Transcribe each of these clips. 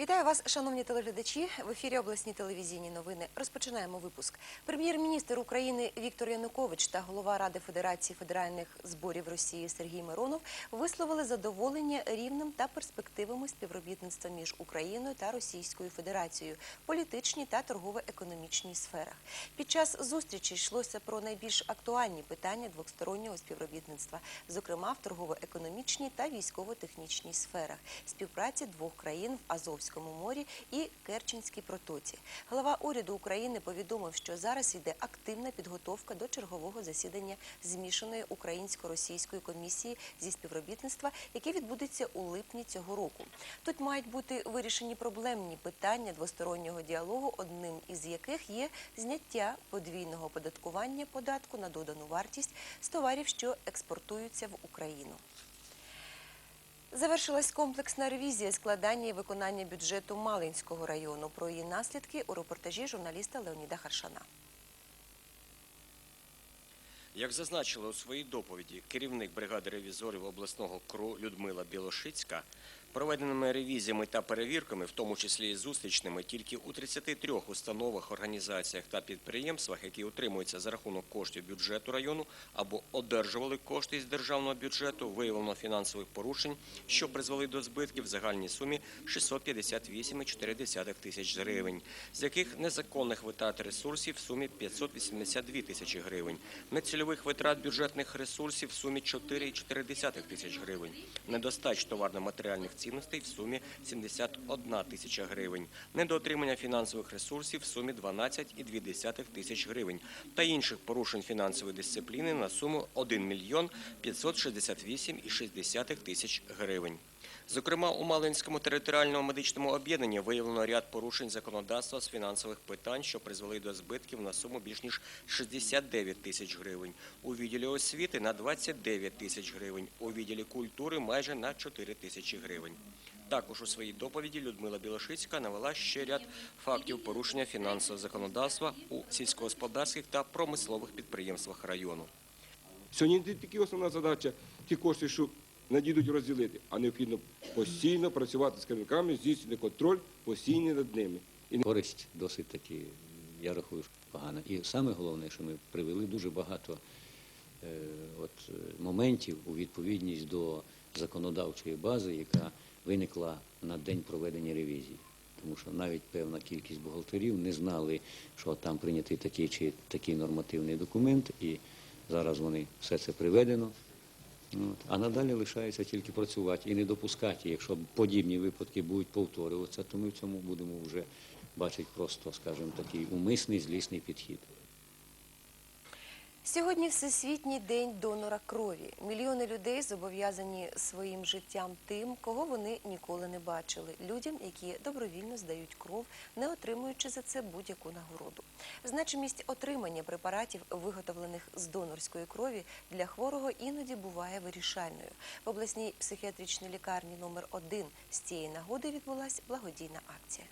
Вітаю вас, шановні телеглядачі. В ефірі обласні телевізійні новини. Розпочинаємо випуск. Прем'єр-міністр України Віктор Янукович та голова Ради Федерації федеральних зборів Росії Сергій Миронов висловили задоволення рівнем та перспективами співробітництва між Україною та Російською Федерацією в політичній та торгово-економічній сферах. Під час зустрічі йшлося про найбільш актуальні питання двостороннього співробітництва, зокрема в торгово-економічній та військово-технічній сферах, співпраці двох країн в Азовському морі і Керченській протоці. Голова уряду України повідомив, що зараз йде активна підготовка до чергового засідання змішаної українсько-російської комісії зі співробітництва, яке відбудеться у липні цього року. Тут мають бути вирішені проблемні питання двостороннього діалогу, одним із яких є зняття подвійного оподаткування податку на додану вартість з товарів, що експортуються в Україну. Завершилась комплексна ревізія складання і виконання бюджету Малинського району. Про її наслідки у репортажі журналіста Леоніда Харшана. Як зазначила у своїй доповіді керівник бригади ревізорів обласного КРУ Людмила Білошицька, проведеними ревізіями та перевірками, в тому числі і зустрічними, тільки у 33 установах, організаціях та підприємствах, які утримуються за рахунок коштів бюджету району або одержували кошти з державного бюджету, виявлено фінансових порушень, що призвели до збитків в загальній сумі 658,4 тисяч гривень, з яких незаконних витрат ресурсів в сумі 582 тисячі гривень, нецільових витрат бюджетних ресурсів в сумі 4,4 тисяч гривень, недостач товарно-матеріальних цінностей в сумі 71 тисяча гривень, недоотримання фінансових ресурсів в сумі 12,2 тисяч гривень та інших порушень фінансової дисципліни на суму 1 мільйон 568,6 тисяч гривень. Зокрема, у Малинському територіальному медичному об'єднанні виявлено ряд порушень законодавства з фінансових питань, що призвели до збитків на суму більш ніж 69 тисяч гривень. У відділі освіти на 29 тисяч гривень, у відділі культури майже на 4 тисячі гривень. Також у своїй доповіді Людмила Білошицька навела ще ряд фактів порушення фінансового законодавства у сільськогосподарських та промислових підприємствах району. Сьогодні тільки основна задача ті кошти, що надійдуть розділити, а необхідно постійно працювати з керівниками, здійснювати контроль постійний над ними. І Користь досить таки, я рахую, погана. І саме головне, що ми привели дуже багато е, от, моментів у відповідність до законодавчої бази, яка виникла на день проведення ревізії. Тому що навіть певна кількість бухгалтерів не знали, що там прийнятий такий чи такий нормативний документ, і зараз вони все це приведено. От. А надалі лишається тільки працювати і не допускати. Якщо подібні випадки будуть повторюватися, то ми в цьому будемо вже бачити просто, скажімо, такий умисний, злісний підхід. Сьогодні Всесвітній день донора крові. Мільйони людей зобов'язані своїм життям тим, кого вони ніколи не бачили. Людям, які добровільно здають кров, не отримуючи за це будь-яку нагороду. Значимість отримання препаратів, виготовлених з донорської крові, для хворого іноді буває вирішальною. В обласній психіатричній лікарні номер 1 з цієї нагоди відбулася благодійна акція.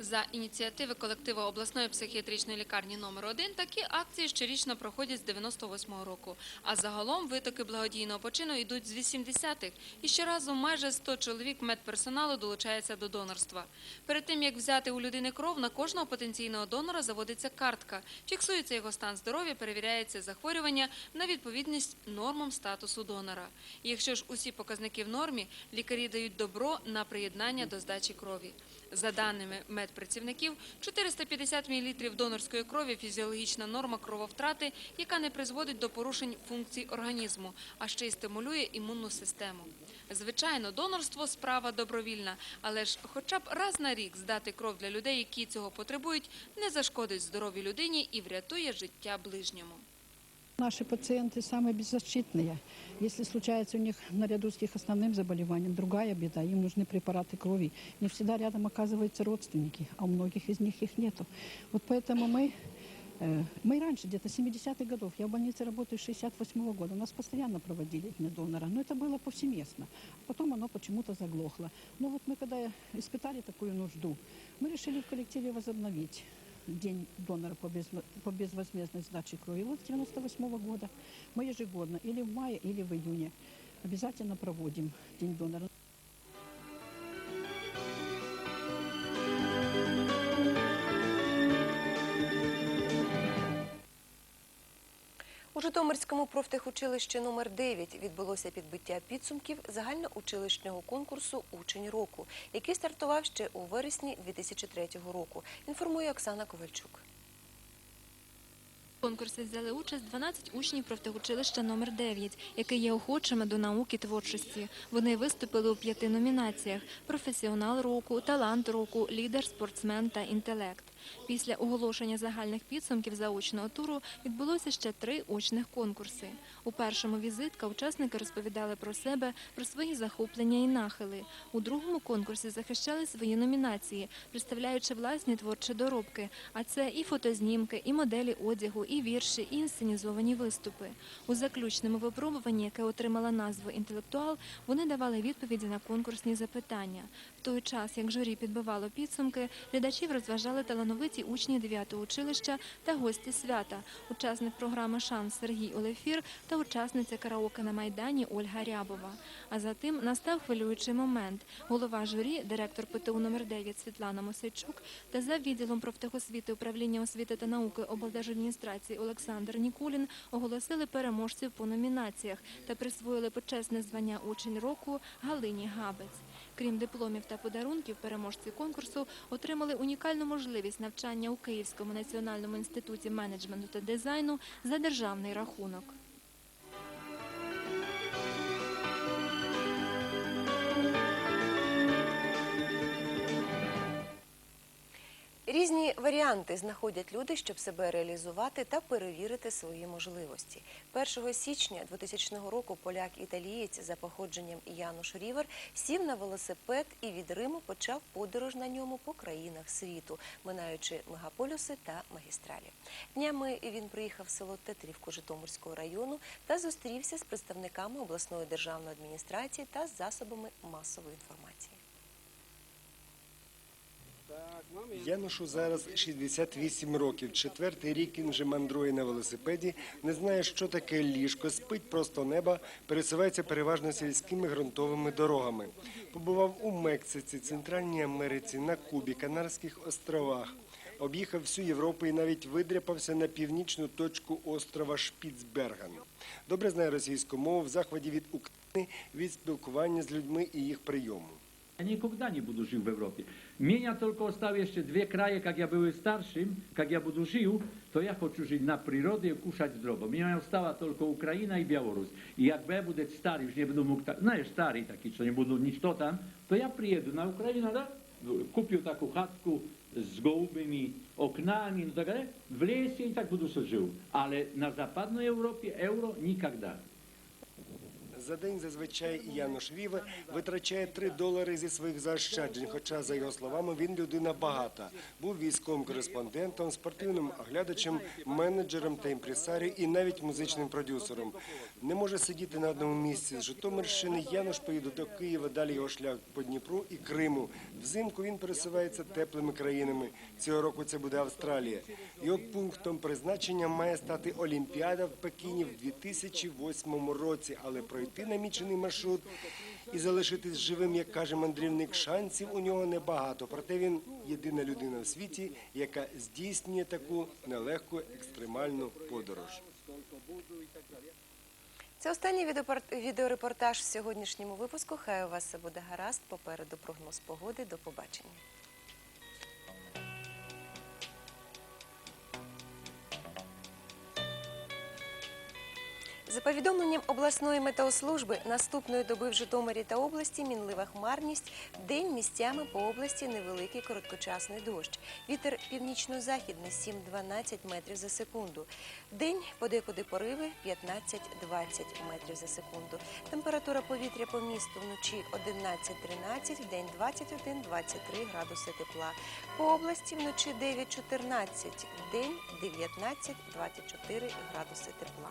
За ініціативи колективу обласної психіатричної лікарні номер 1 такі акції щорічно проходять з 98-го року. А загалом витоки благодійного почину йдуть з 80-х. І щоразу майже 100 чоловік медперсоналу долучається до донорства. Перед тим, як взяти у людини кров, на кожного потенційного донора заводиться картка. Фіксується його стан здоров'я, перевіряється захворювання на відповідність нормам статусу донора. І якщо ж усі показники в нормі, лікарі дають добро на приєднання до здачі крові. За даними медпрацівників, 450 мл донорської крові – фізіологічна норма крововтрати, яка не призводить до порушень функцій організму, а ще й стимулює імунну систему. Звичайно, донорство – справа добровільна, але ж хоча б раз на рік здати кров для людей, які цього потребують, не зашкодить здоровій людині і врятує життя ближньому. Наши пациенты самые беззащитные. Если случается у них наряду с их основным заболеванием другая беда, им нужны препараты крови. Не всегда рядом оказываются родственники, а у многих из них их нету. Вот поэтому мы, э, мы раньше, где-то 70-х годов, я в больнице работаю с 68 -го года, у нас постоянно проводили Дни донора, но это было повсеместно. Потом оно почему-то заглохло. Но вот мы когда испытали такую нужду, мы решили в коллективе возобновить. День донора по, безво- по безвозмездной сдаче крови. Вот с 98 года мы ежегодно или в мае, или в июне обязательно проводим День донора. Житомирському профтехучилищі номер 9 відбулося підбиття підсумків загальноучилищного конкурсу Учень року, який стартував ще у вересні 2003 року. Інформує Оксана Ковальчук. В конкурсі взяли участь 12 учнів профтехучилища номер 9, які є охочими до науки творчості. Вони виступили у п'яти номінаціях: професіонал року, талант року, лідер, спортсмен та інтелект. Після оголошення загальних підсумків заочного туру відбулося ще три очних конкурси. У першому візитка учасники розповідали про себе, про свої захоплення і нахили. У другому конкурсі захищали свої номінації, представляючи власні творчі доробки. А це і фотознімки, і моделі одягу, і вірші, і інсценізовані виступи. У заключному випробуванні, яке отримало назву інтелектуал, вони давали відповіді на конкурсні запитання. Той час, як журі підбивало підсумки, глядачів розважали талановиті учні 9-го училища та гості свята, учасник програми Шанс Сергій Олефір та учасниця караоке на майдані Ольга Рябова. А затим настав хвилюючий момент. Голова журі, директор ПТУ номер 9 Світлана Мосейчук та за відділом профтехосвіти управління освіти та науки облдержадміністрації Олександр Нікулін оголосили переможців по номінаціях та присвоїли почесне звання учень року Галині Габець. Крім дипломів та подарунків, переможці конкурсу отримали унікальну можливість навчання у Київському національному інституті менеджменту та дизайну за державний рахунок. Варіанти знаходять люди, щоб себе реалізувати та перевірити свої можливості. 1 січня 2000 року поляк-італієць за походженням Януш Рівер сів на велосипед і від Риму почав подорож на ньому по країнах світу, минаючи мегаполюси та магістралі. Днями він приїхав в село Тетрівку Житомирського району та зустрівся з представниками обласної державної адміністрації та з засобами масової інформації. Янушу зараз 68 років. Четвертий рік він вже мандрує на велосипеді, не знає, що таке ліжко, спить просто неба, пересувається переважно сільськими ґрунтовими дорогами. Побував у Мексиці, Центральній Америці, на Кубі, Канарських островах. Об'їхав всю Європу і навіть видряпався на північну точку острова Шпіцберген. Добре знає російську мову в захваті від України, від спілкування з людьми і їх прийому. Ja nikogda nie budu żył w Europie. Mienia tylko ostały jeszcze dwie kraje, jak ja byłem starszym, jak ja budu żył, to ja chcę żyć na przyrodzie i kuszać zdrowo. Mienia ostała tylko Ukraina i Białoruś. I jak ja będę stary, już nie będę mógł, tak, no jest stary taki, co nie będę nic to tam, to ja przyjedę na Ukrainę, tak? da? kupił taką chatku z gołymi oknami, no tak dalej, w lesie i tak będę żył. Ale na zapadnej Europie euro nikogda. За день зазвичай Януш Віве витрачає 3 долари зі своїх заощаджень. Хоча, за його словами, він людина багата. Був військовим кореспондентом, спортивним оглядачем, менеджером та імпресарією і навіть музичним продюсером. Не може сидіти на одному місці. З Житомирщини Януш поїде до Києва, далі його шлях по Дніпру і Криму. Взимку він пересувається теплими країнами. Цього року це буде Австралія. Його пунктом призначення має стати Олімпіада в Пекіні в 2008 році, але пройти намічений маршрут і залишитись живим, як каже мандрівник, шансів у нього небагато. Проте він єдина людина в світі, яка здійснює таку нелегку екстремальну подорож. Це останній відеорепортаж в сьогоднішньому випуску. Хай у вас буде гаразд. Попереду прогноз погоди. До побачення. За повідомленням обласної метеослужби, наступної доби в Житомирі та області мінлива хмарність, день місцями по області невеликий короткочасний дощ. Вітер північно-західний 7-12 метрів за секунду. День подекуди пориви 15-20 метрів за секунду. Температура повітря по місту вночі 11-13, в день 21-23 градуси тепла. По області вночі 9-14, в день 19-24 градуси тепла.